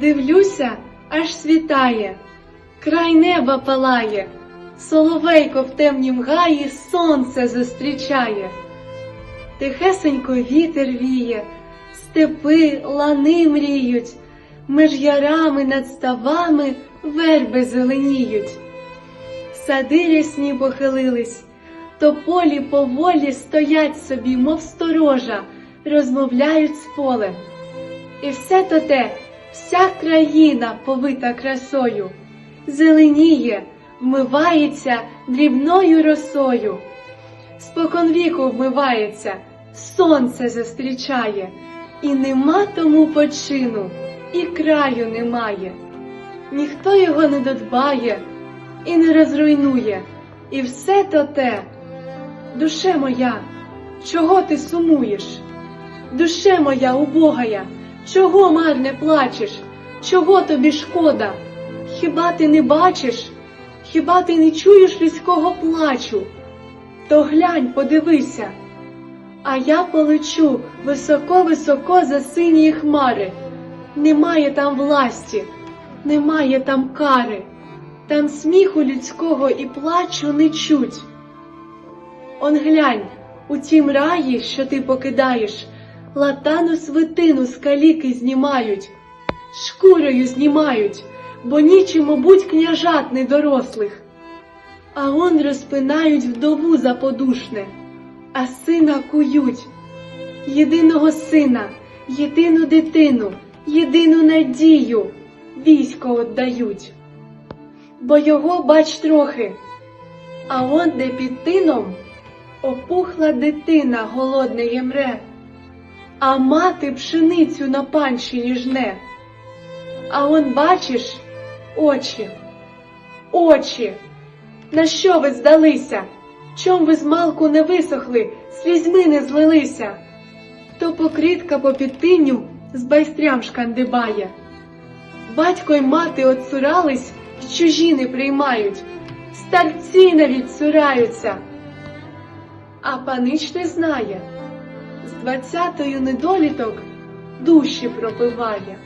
Дивлюся, аж світає, край неба палає, соловейко в темнім гаї сонце зустрічає. Тихесенько вітер віє, степи, лани мріють, меж ярами над ставами верби зеленіють. Сади рясні похилились, тополі поволі стоять собі, мов сторожа, розмовляють з полем. І все то те, вся країна повита красою, зеленіє, вмивається дрібною росою. Споконвіку вмивається, сонце зустрічає, і нема тому почину, і краю немає. Ніхто його не додбає і не розруйнує, і все то те. Душе моя, чого ти сумуєш? Душе моя убогая, чого марне плачеш? Чого тобі шкода? Хіба ти не бачиш? Хіба ти не чуєш людського плачу? То глянь, подивися. А я полечу високо-високо за сині хмари. Немає там власті, немає там кари, там сміху людського і плачу не чуть. Он глянь, у тім раї, що ти покидаєш, латану свитину з каліки знімають, шкурою знімають, бо нічим будь княжат недорослих. А он розпинають вдову заподушне, а сина кують, єдиного сина, єдину дитину, єдину надію військо отдають. Бо його бач трохи, а он де під тином опухла дитина голодне ємре, а мати пшеницю на панщині жне. А он бачиш очі, очі. На що ви здалися? Чом ви змалку не висохли, слізьми не злилися? То покритка по підтинню з байстрям шкандибає. Батько й мати отцурались, й чужі не приймають, старці навіть цураються. А панич не знає, з двадцятою недоліток душі пропиває.